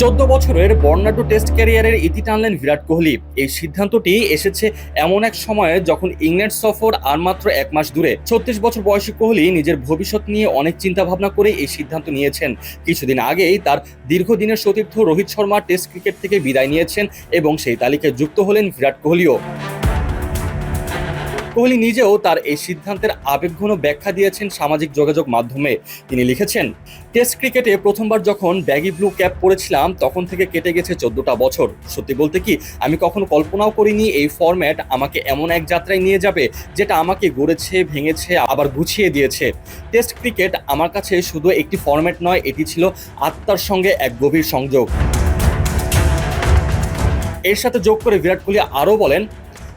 চোদ্দ বছরের বর্ণাঢ্য টেস্ট ক্যারিয়ারের ইতি টানলেন বিরাট কোহলি। এই সিদ্ধান্তটি এসেছে এমন এক সময়ে যখন ইংল্যান্ড সফর আর মাত্র এক মাস দূরে। ছত্রিশ বছর বয়সী কোহলি নিজের ভবিষ্যৎ নিয়ে অনেক চিন্তা ভাবনা করে এই সিদ্ধান্ত নিয়েছেন। কিছুদিন আগেই তার দীর্ঘদিনের সতীর্থ রোহিত শর্মা টেস্ট ক্রিকেট থেকে বিদায় নিয়েছেন এবং সেই তালিকায় যুক্ত হলেন বিরাট কোহলিও। কোহলি নিজেও তার এই সিদ্ধান্তের আবেগঘন ব্যাখ্যা দিয়েছেন সামাজিক যোগাযোগ মাধ্যমে। তিনি লিখেছেন, টেস্ট ক্রিকেটে প্রথমবার যখন ব্যাগি ব্লু ক্যাপ পরেছিলাম, তখন থেকে কেটে গেছে চোদ্দটা বছর। সত্যি বলতে কি, আমি কখনো কল্পনাও করিনি এই ফরম্যাট আমাকে এমন এক যাত্রায় নিয়ে যাবে, যেটা আমাকে গড়েছে, ভেঙেছে, আবার গুছিয়ে দিয়েছে। টেস্ট ক্রিকেট আমার কাছে শুধু একটি ফরম্যাট নয়, এটি ছিল আত্মার সঙ্গে এক গভীর সংযোগ। এর সাথে যোগ করে বিরাট কোহলি আরও বলেন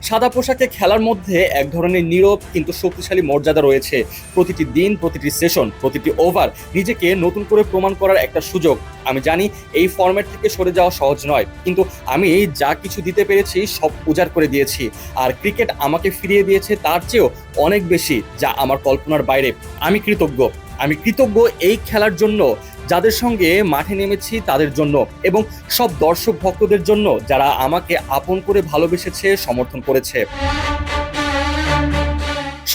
সাদা পোশাকে খেলার মধ্যে এক ধরনের নীরব কিন্তু শক্তিশালী মর্যাদা রয়েছে। প্রতিটি দিন, প্রতিটি সেশন, প্রতিটি ওভার নিজেকে নতুন করে প্রমাণ করার একটা সুযোগ। আমি জানি এই ফরম্যাট থেকে সরে যাওয়া সহজ নয়, কিন্তু আমি যা কিছু দিতে পেরেছি সব উজাড় করে দিয়েছি। আর ক্রিকেট আমাকে ফিরিয়ে দিয়েছে তার চেয়েও অনেক বেশি, যা আমার কল্পনার বাইরে। আমি কৃতজ্ঞ। আমি কৃতজ্ঞ এই খেলার জন্য যাদের সঙ্গে মাঠে নেমেছি তাদের জন্য এবং সব দর্শক ভক্তদের জন্য যারা আমাকে আপন করে ভালোবেসেছে, সমর্থন করেছে।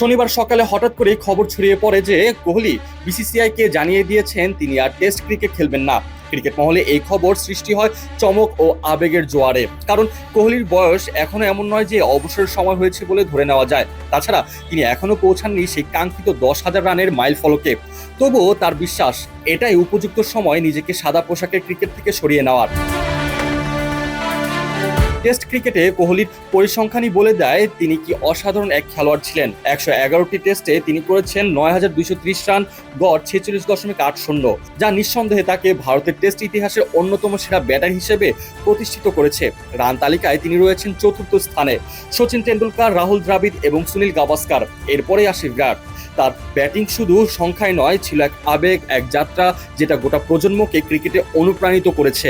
শনিবার সকালে হঠাৎ করে খবর ছড়িয়ে পড়ে যে কোহলি বিসিসিআই কে জানিয়ে দিয়েছেন, তিনি আর টেস্ট ক্রিকেট খেলবেন না। ক্রিকেট মহলে এই খবর সৃষ্টি হয় চমক ও আবেগের জোয়ারে। কারণ কোহলির বয়স এখনও এমন নয় যে অবসরের সময় হয়েছে বলে ধরে নেওয়া যায়। তাছাড়া তিনি এখনও পৌঁছাননি সেই কাঙ্ক্ষিত দশ হাজার রানের মাইল ফলকে। তবুও তার বিশ্বাস, এটাই উপযুক্ত সময় নিজেকে সাদা পোশাকের ক্রিকেট থেকে সরিয়ে নেওয়ার। টেস্ট ক্রিকেটে কোহলির পরিসংখ্যানই বলে দেয়, তিনি কি অসাধারণ এক খেলোয়াড় ছিলেন। একশো এগারোটি টেস্টে তিনি করেছেন নয় হাজার দুইশো ত্রিশ রান, গড় ছেচল্লিশ দশমিক আট শূন্য, যা নিঃসন্দেহে তাকে ভারতের টেস্ট ইতিহাসের অন্যতম সেরা ব্যাটার হিসেবে প্রতিষ্ঠিত করেছে। রান তালিকায় তিনি রয়েছেন চতুর্থ স্থানে। সচিন তেন্ডুলকার, রাহুল দ্রাবিড় এবং সুনীল গাভাস্কার এরপরে আসে বিরাট। তার ব্যাটিং শুধু সংখ্যায় নয়, ছিল এক আবেগ, এক যাত্রা, যেটা গোটা প্রজন্মকে ক্রিকেটে অনুপ্রাণিত করেছে।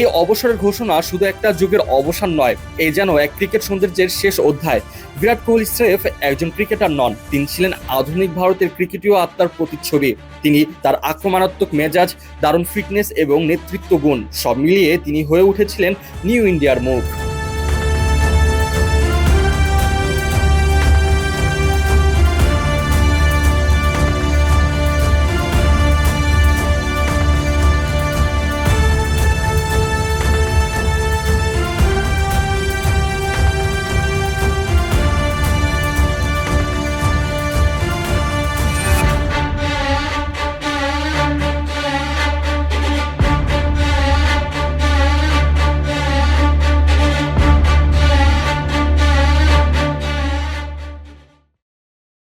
এই অবসরের ঘোষণা শুধু একটা যুগের অবসান নয় এই যেন এক ক্রিকেট সৌন্দর্যের শেষ অধ্যায়। বিরাট কোহলি স্রেফ একজন ক্রিকেটার নন, তিনি ছিলেন আধুনিক ভারতের ক্রিকেটীয় আত্মার প্রতিচ্ছবি। তিনি তার আক্রমণাত্মক মেজাজ, দারুণ ফিটনেস এবং নেতৃত্ব গুণ সব মিলিয়ে তিনি হয়ে উঠেছিলেন নিউ ইন্ডিয়ার মুখ।